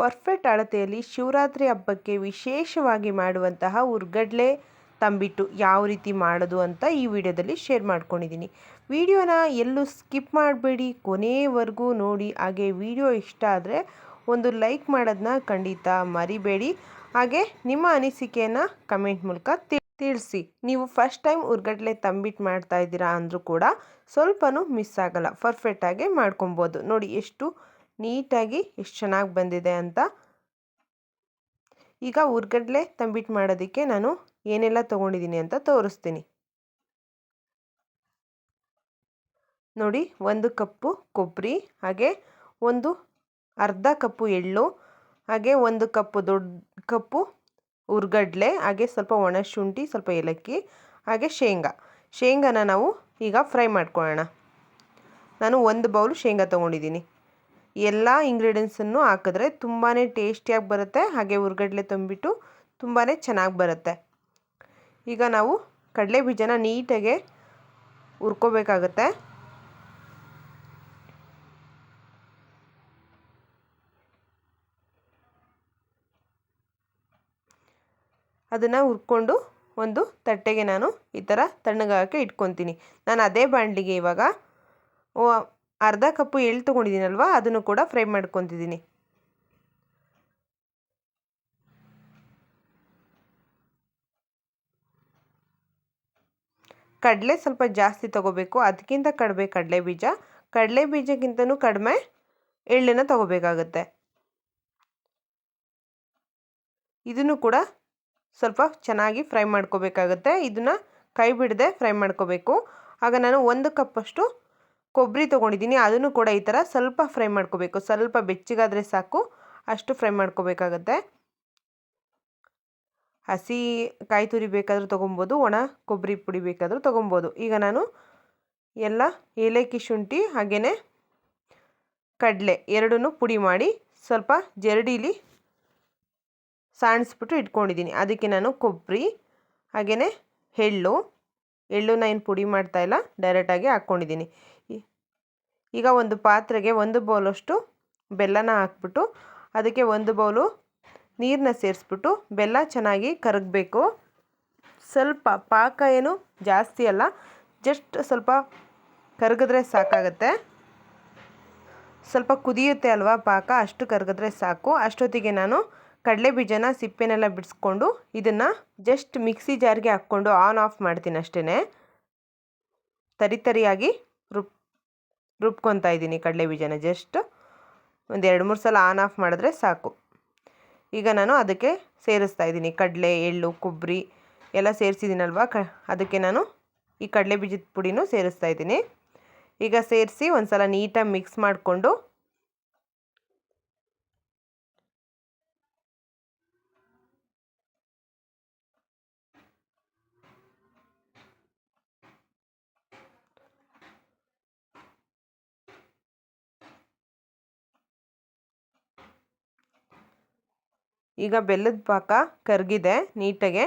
Perfect ಅಳತೆಯಲ್ಲಿ ಶಿವರಾತ್ರಿ ಹಬ್ಬಕ್ಕೆ ವಿಶೇಷವಾಗಿ ಮಾಡುವಂತಹ ಉರ್ಗಡ್ಲೆ ತಂಬಿಟ್ಟು ಯಾವ ರೀತಿ ಮಾಡೋದು ಅಂತ ಈ ವಿಡಿಯೋದಲ್ಲಿ ಶೇರ್ ಮಾಡ್ಕೊಂಡಿದ್ದೀನಿ. ವಿಡಿಯೋನ ಎಲ್ಲೂ ಸ್ಕಿಪ್ ಮಾಡಬೇಡಿ ಕೊನೆಯವರೆಗೂ ನೋಡಿ. ಹಾಗೆ ವಿಡಿಯೋ ಇಷ್ಟ ಆದರೆ ಒಂದು ಲೈಕ್ ಮಾಡೋದನ್ನ ಖಂಡಿತ ಮರಿಬೇಡಿ. ಹಾಗೆ ನಿಮ್ಮ ಅನಿಸಿಕೆಯನ್ನು ಕಮೆಂಟ್ ಮೂಲಕ ತಿಳಿಸಿ. ನೀವು ಫಸ್ಟ್ ಟೈಮ್ ಉರ್ಗಡ್ಲೆ ತಂಬಿಟ್ಟು ಮಾಡ್ತಾ ಇದ್ದೀರಾ ಅಂದರೂ ಕೂಡ ಸ್ವಲ್ಪನೂ ಮಿಸ್ ಆಗಲ್ಲ. ಪರ್ಫೆಕ್ಟಾಗೆ ಮಾಡ್ಕೊಬೋದು. ನೋಡಿ ಎಷ್ಟು ನೀಟಾಗಿ ಎಷ್ಟು ಚೆನ್ನಾಗಿ ಬಂದಿದೆ ಅಂತ. ಈಗ ಹುರ್ಗಡ್ಲೆ ತಂಬಿಟ್ಟು ಮಾಡೋದಕ್ಕೆ ನಾನು ಏನೆಲ್ಲ ತೊಗೊಂಡಿದ್ದೀನಿ ಅಂತ ತೋರಿಸ್ತೀನಿ. ನೋಡಿ, ಒಂದು ಕಪ್ಪು ಕೊಬ್ಬರಿ ಹಾಗೆ ಒಂದು ಅರ್ಧ ಕಪ್ಪು ಎಳ್ಳು, ಹಾಗೆ ಒಂದು ಕಪ್ಪು ದೊಡ್ಡ ಕಪ್ಪು ಹುರ್ಗಡ್ಲೆ ಹಾಗೆ ಸ್ವಲ್ಪ ಒಣಶುಂಠಿ, ಸ್ವಲ್ಪ ಏಲಕ್ಕಿ, ಹಾಗೆ ಶೇಂಗಾ. ಶೇಂಗಾನ ನಾವು ಈಗ ಫ್ರೈ ಮಾಡ್ಕೊಳ್ಳೋಣ. ನಾನು ಒಂದು ಬೌಲ್ ಶೇಂಗಾ ತೊಗೊಂಡಿದ್ದೀನಿ. ಎಲ್ಲ ಇಂಗ್ರೀಡಿಯೆಂಟ್ಸನ್ನು ಹಾಕಿದ್ರೆ ತುಂಬಾ ಟೇಸ್ಟಿಯಾಗಿ ಬರುತ್ತೆ. ಹಾಗೆ ಹುರ್ಗಡ್ಲೆ ತುಂಬಿಟ್ಟು ತುಂಬಾ ಚೆನ್ನಾಗಿ ಬರುತ್ತೆ. ಈಗ ನಾವು ಕಡಲೆ ಬೀಜನ ನೀಟಾಗೆ ಹುರ್ಕೋಬೇಕಾಗತ್ತೆ. ಅದನ್ನು ಹುರ್ಕೊಂಡು ಒಂದು ತಟ್ಟೆಗೆ ನಾನು ಈ ಥರ ತಣ್ಣಗಾಕೆ ಇಟ್ಕೊತೀನಿ. ನಾನು ಅದೇ ಬಾಣಲಿಗೆ ಇವಾಗ ಅರ್ಧ ಕಪ್ಪು ಎಳ್ಳು ತೊಗೊಂಡಿದ್ದೀನಲ್ವ? ಅದನ್ನು ಕೂಡ ಫ್ರೈ ಮಾಡ್ಕೊತಿದ್ದೀನಿ ಕಡಲೆ ಸ್ವಲ್ಪ ಜಾಸ್ತಿ ತಗೋಬೇಕು. ಅದಕ್ಕಿಂತ ಕಡಿಮೆ ಕಡಲೆ ಬೀಜ. ಕಡಲೆ ಬೀಜಕ್ಕಿಂತನೂ ಕಡಿಮೆ ಎಳ್ಳನ್ನು ತೊಗೋಬೇಕಾಗತ್ತೆ. ಇದನ್ನು ಕೂಡ ಸ್ವಲ್ಪ ಚೆನ್ನಾಗಿ ಫ್ರೈ ಮಾಡ್ಕೋಬೇಕಾಗತ್ತೆ. ಇದನ್ನು ಕೈ ಬಿಡದೆ ಫ್ರೈ ಮಾಡ್ಕೋಬೇಕು. ಆಗ ನಾನು ಒಂದು ಕಪ್ಪಷ್ಟು ಕೊಬ್ಬರಿ ತೊಗೊಂಡಿದ್ದೀನಿ. ಅದನ್ನು ಕೂಡ ಈ ಥರ ಸ್ವಲ್ಪ ಫ್ರೈ ಮಾಡ್ಕೋಬೇಕು. ಸ್ವಲ್ಪ ಬೆಚ್ಚಗಾದರೆ ಸಾಕು, ಅಷ್ಟು ಫ್ರೈ ಮಾಡ್ಕೋಬೇಕಾಗತ್ತೆ. ಹಸಿ ಕಾಯಿ ತುರಿ ಬೇಕಾದರೂ ತೊಗೊಬೋದು, ಒಣ ಕೊಬ್ಬರಿ ಪುಡಿ ಬೇಕಾದರೂ ತೊಗೊಬೋದು. ಈಗ ನಾನು ಎಲ್ಲ ಏಲಕ್ಕಿ ಶುಂಠಿ ಹಾಗೆಯೇ ಕಡಲೆ ಎರಡನ್ನೂ ಪುಡಿ ಮಾಡಿ ಸ್ವಲ್ಪ ಜರಡೀಲಿ ಸಾಣಿಸ್ಬಿಟ್ಟು ಇಟ್ಕೊಂಡಿದ್ದೀನಿ. ಅದಕ್ಕೆ ನಾನು ಕೊಬ್ಬರಿ ಹಾಗೆಯೇ ಎಳ್ಳು. ಎಳ್ಳು ನಾನು ಪುಡಿ ಮಾಡ್ತಾಯಿಲ್ಲ ಡೈರೆಕ್ಟಾಗಿ ಹಾಕ್ಕೊಂಡಿದ್ದೀನಿ. ಈಗ ಒಂದು ಪಾತ್ರೆಗೆ ಒಂದು ಬೌಲಷ್ಟು ಬೆಲ್ಲನ ಹಾಕ್ಬಿಟ್ಟು ಅದಕ್ಕೆ ಒಂದು ಬೌಲು ನೀರನ್ನ ಸೇರಿಸ್ಬಿಟ್ಟು ಬೆಲ್ಲ ಚೆನ್ನಾಗಿ ಕರಗಬೇಕು. ಸ್ವಲ್ಪ ಪಾಕ ಏನು ಜಾಸ್ತಿ ಅಲ್ಲ, ಜಸ್ಟ್ ಸ್ವಲ್ಪ ಕರಗಿದ್ರೆ ಸಾಕಾಗತ್ತೆ. ಸ್ವಲ್ಪ ಕುದಿಯುತ್ತೆ ಅಲ್ವಾ ಪಾಕ, ಅಷ್ಟು ಕರಗಿದ್ರೆ ಸಾಕು. ಅಷ್ಟೊತ್ತಿಗೆ ನಾನು ಕಡಲೆ ಬೀಜನ ಸಿಪ್ಪೆನೆಲ್ಲ ಬಿಡಿಸ್ಕೊಂಡು ಇದನ್ನು ಜಸ್ಟ್ ಮಿಕ್ಸಿ ಜಾರ್ಗೆ ಹಾಕ್ಕೊಂಡು ಆನ್ ಆಫ್ ಮಾಡ್ತೀನಿ ಅಷ್ಟೇ ತರಿತರಿಯಾಗಿ ರುಬ್ ರುಬ್ಕೊತಾ ಇದ್ದೀನಿ ಕಡಲೆ ಬೀಜನ ಜಸ್ಟ್ ಒಂದು ಎರಡು ಮೂರು ಸಲ ಆನ್ ಆಫ್ ಮಾಡಿದ್ರೆ ಸಾಕು. ಈಗ ನಾನು ಅದಕ್ಕೆ ಸೇರಿಸ್ತಾ ಇದ್ದೀನಿ ಕಡಲೆ, ಎಳ್ಳು ಕೊಬ್ಬರಿ ಎಲ್ಲ ಸೇರಿಸಿದ್ದೀನಲ್ವ? ಕ, ಅದಕ್ಕೆ ನಾನು ಈ ಕಡಲೆ ಬೀಜದ ಪುಡಿನೂ ಸೇರಿಸ್ತಾ ಇದ್ದೀನಿ. ಈಗ ಸೇರಿಸಿ ಒಂದು ಸಲ ನೀಟಾಗಿ ಮಿಕ್ಸ್ ಮಾಡಿಕೊಂಡು ಈಗ ಬೆಲ್ಲದ ಪಾಕ ಕರಗಿದೆ ನೀಟಾಗೆ.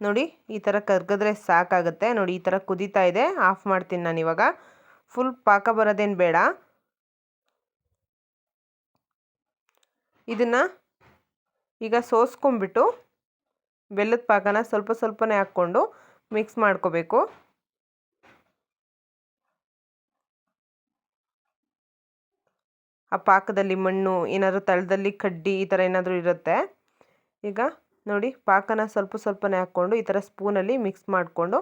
ನೋಡಿ, ಈ ಥರ ಕರ್ಗಿದ್ರೆ ಸಾಕಾಗುತ್ತೆ. ನೋಡಿ, ಈ ಥರ ಕುದೀತಾ ಇದೆ. ಆಫ್ ಮಾಡ್ತೀನಿ ನಾನು ಇವಾಗ. ಫುಲ್ ಪಾಕ ಬರೋದೇನು ಬೇಡ. ಇದನ್ನು ಈಗ ಸೋಸ್ಕೊಂಬಿಟ್ಟು ಬೆಲ್ಲದ ಪಾಕನ ಸ್ವಲ್ಪ ಸ್ವಲ್ಪನೇ ಹಾಕ್ಕೊಂಡು ಮಿಕ್ಸ್ ಮಾಡ್ಕೋಬೇಕು. ಆ ಪಾಕದಲ್ಲಿ ಮಣ್ಣು, ಏನಾದರೂ ತಳದಲ್ಲಿ ಕಡ್ಡಿ ಈ ಥರ ಏನಾದರೂ ಇರುತ್ತೆ. ಈಗ ನೋಡಿ ಪಾಕನ ಸ್ವಲ್ಪ ಸ್ವಲ್ಪನೇ ಹಾಕ್ಕೊಂಡು ಈ ಥರ ಸ್ಪೂನಲ್ಲಿ ಮಿಕ್ಸ್ ಮಾಡಿಕೊಂಡು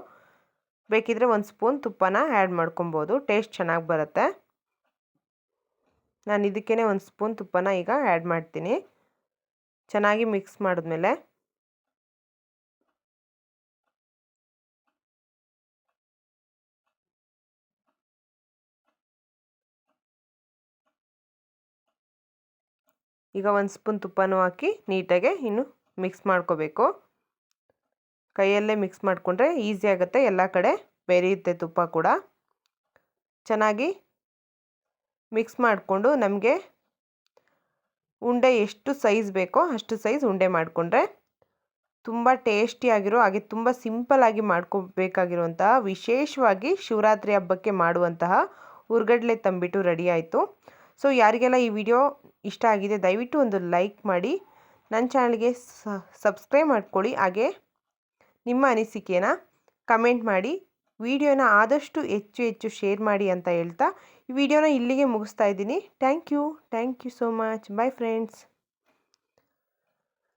ಬೇಕಿದ್ರೆ ಒಂದು ಸ್ಪೂನ್ ತುಪ್ಪನ ಆ್ಯಡ್ ಮಾಡ್ಕೊಬೋದು. ಟೇಸ್ಟ್ ಚೆನ್ನಾಗಿ ಬರುತ್ತೆ. ನಾನು ಇದಕ್ಕೇ ಒಂದು ಸ್ಪೂನ್ ತುಪ್ಪನ ಈಗ ಆ್ಯಡ್ ಮಾಡ್ತೀನಿ. ಚೆನ್ನಾಗಿ ಮಿಕ್ಸ್ ಮಾಡಿದ್ಮೇಲೆ ಈಗ ಒಂದು ಸ್ಪೂನ್ ತುಪ್ಪನೂ ಹಾಕಿ ನೀಟಾಗೆ ಇನ್ನು ಮಿಕ್ಸ್ ಮಾಡ್ಕೋಬೇಕು. ಕೈಯಲ್ಲೇ ಮಿಕ್ಸ್ ಮಾಡಿಕೊಂಡ್ರೆ ಈಸಿ ಆಗುತ್ತೆ, ಎಲ್ಲ ಕಡೆ ಬೆರೆಯುತ್ತೆ ತುಪ್ಪ ಕೂಡ. ಚೆನ್ನಾಗಿ ಮಿಕ್ಸ್ ಮಾಡಿಕೊಂಡು ನಮಗೆ ಉಂಡೆ ಎಷ್ಟು ಸೈಜ್ ಬೇಕೋ ಅಷ್ಟು ಸೈಜ್ ಉಂಡೆ ಮಾಡಿಕೊಂಡ್ರೆ ತುಂಬ ಟೇಸ್ಟಿಯಾಗಿರೋ ಹಾಗೆ ತುಂಬ ಸಿಂಪಲ್ಲಾಗಿ ಮಾಡ್ಕೋಬೇಕಾಗಿರುವಂತಹ, ವಿಶೇಷವಾಗಿ ಶಿವರಾತ್ರಿ ಹಬ್ಬಕ್ಕೆ ಮಾಡುವಂತಹ ಉರ್ಗಡ್ಲೆ ತಂಬಿಟ್ಟು ರೆಡಿ ಆಯಿತು. ಸೊ ಯಾರಿಗೆಲ್ಲ ಈ ವಿಡಿಯೋ ಇಷ್ಟ ಆಗಿದೆ, ದಯವಿಟ್ಟು ಒಂದು ಲೈಕ್ ಮಾಡಿ. ನನ್ನ ಚಾನಲ್ಗೆ ಸಬ್ಸ್ಕ್ರೈಬ್ ಮಾಡ್ಕೊಳ್ಳಿ. ಹಾಗೆ ನಿಮ್ಮ ಅನಿಸಿಕೆನ ಕಮೆಂಟ್ ಮಾಡಿ. ವಿಡಿಯೋನ ಆದಷ್ಟು ಹೆಚ್ಚು ಹೆಚ್ಚು ಶೇರ್ ಮಾಡಿ ಅಂತ ಹೇಳ್ತಾ, ಈ ವಿಡಿಯೋನ ಇಲ್ಲಿಗೆ ಮುಗಿಸ್ತಾ ಇದ್ದೀನಿ. Thank you thank you so much. Bye friends